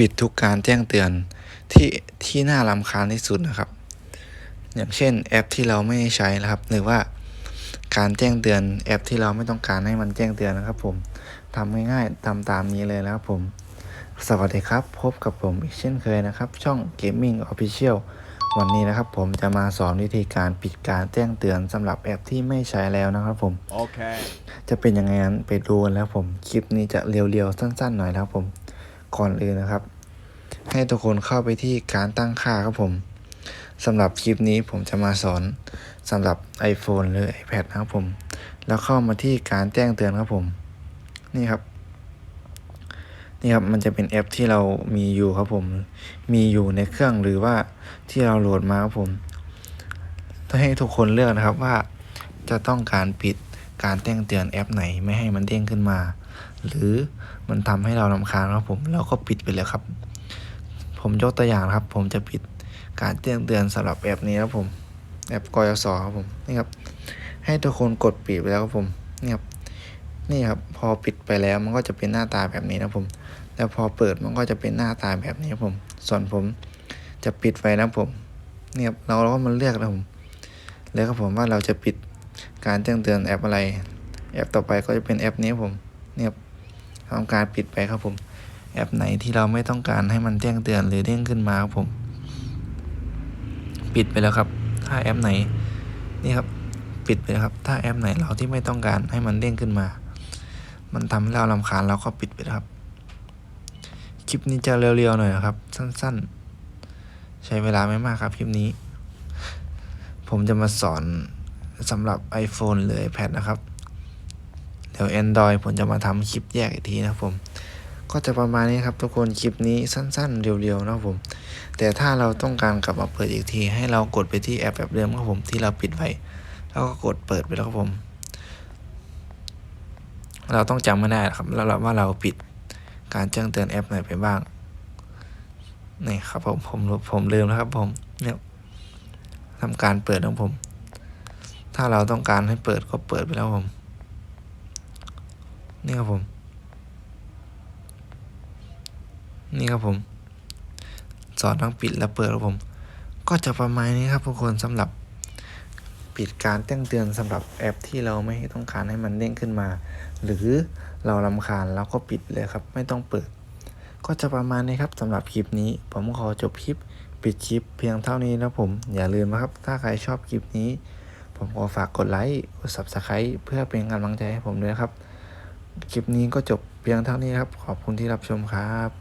ปิดทุกการแจ้งเตือนที่ที่น่ารำคาญที่สุดนะครับ อย่างเช่นแอปที่เราไม่ใช้นะครับ หรือว่าการแจ้งเตือนแอปที่เราไม่ต้องการให้มันแจ้งเตือนนะครับ ผมทำง่ายๆทำตามนี้เลยนะครับผม สวัสดีครับ พบกับผมอีกเช่นเคยนะครับ ช่อง Gaming Official วันนี้นะครับผมจะมาสอนวิธีการปิดการแจ้งเตือนสำหรับแอปที่ไม่ใช้แล้วนะครับผม Okay. จะเป็นยังไงนั้นไปดูกันแล้วผม คลิปนี้จะเรียวๆสั้น ๆ หน่อยนะครับผม ก่อนอื่นนะครับ ให้ทุกคนเข้าไปที่การตั้งค่าครับผมสำหรับคลิปนี้ผมจะมาสอนสำหรับ iPhone หรือ iPad นะครับผม แล้วเข้ามาที่การแจ้งเตือนครับผม นี่ครับ นี่ครับมันจะเป็นแอปที่เรามีอยู่ครับผม มีอยู่ในเครื่องหรือว่าที่เราโหลดมาครับผมต้องให้ทุกคนเลือกนะครับว่าจะต้องการปิดการแจ้งเตือนแอปไหนไม่ให้มันเด้งขึ้นมา หรือมันทำให้เราลำคาญครับผมเราก็ปิดไปเลยครับ ผมยกตัวอย่างครับ ผมจะปิดการแจ้งเตือนสำหรับแอปนี้ครับผมแอปกยศครับผมนี่ครับ ให้ทุกคนกดปิดไปแล้วครับผมนี่ครับนี่ครับพอปิดไปแล้วมันก็จะเป็นหน้าตาแบบนี้นะครับผมแล้วพอเปิดมันก็จะเป็นหน้าตาแบบนี้ครับผม ส่วนผมจะปิดไว้นะครับผมเนี่ยครับเราเราก็มาเลือกนะครับผมเลือกครับผมว่าเราจะปิดการแจ้งเตือนแอปอะไร แอปต่อไปก็จะเป็นแอปนี้ครับผม เนี่ยครับทำการปิดไปครับผม แอปไหนที่เราไม่ต้องการให้มันแจ้งเตือนหรือเด้งขึ้นมาครับผม ปิดไปแล้วครับ ถ้าแอปไหนนี่ครับปิดไปแล้วครับ ถ้าแอปไหนเราที่ไม่ต้องการให้มันเด้งขึ้นมา มันทำให้เราลำคาญเราก็ปิดไปแล้วครับ คลิปนี้จะเร็วๆหน่อยนะครับ สั้นๆ ใช้เวลาไม่มากครับคลิปนี้ ผมจะมาสอนสำหรับ iPhone หรือ iPad นะครับ ดี๋ยว Android ผมจะมาทำคลิปแยกอีกทีนะครับผม ก็จะประมาณนี้ครับทุกคนคลิปนี้สั้นๆ เร็วๆนะครับผม แต่ถ้าเราต้องการกลับมาเปิดอีกที ให้เรากดไปที่แอปแบบเดิมครับผมที่เราปิดไว้ แล้วก็กดเปิดไปแล้วครับผม เราต้องจำไม่ได้ครับแล้วว่าเราปิดการแจ้งเตือนแอปไหนไปบ้างนี่ครับผมผมผมลืมแล้วครับผมเนี่ยทำการเปิดของผม ถ้าเราต้องการให้เปิดก็เปิดไปแล้วผม นี่ครับผม นี่ครับผม สอนทั้งปิดและเปิดครับผม ก็จะประมาณนี้ครับทุกคนสำหรับปิดการแจ้งเตือนสำหรับแอปที่เราไม่ต้องการให้มันเด้งขึ้นมา หรือเราลำคาญเราก็ปิดเลยครับ ไม่ต้องเปิด ก็จะประมาณนี้ครับสำหรับคลิปนี้ ผมขอจบคลิป ปิดคลิปเพียงเท่านี้นะผม อย่าลืมนะครับ ถ้าใครชอบคลิปนี้ ผมขอฝากกดไลค์กด subscribe เพื่อเป็นกำลังใจให้ผมด้วยครับ คลิปนี้ก็จบเพียงเท่านี้ครับ ขอบคุณที่รับชมครับ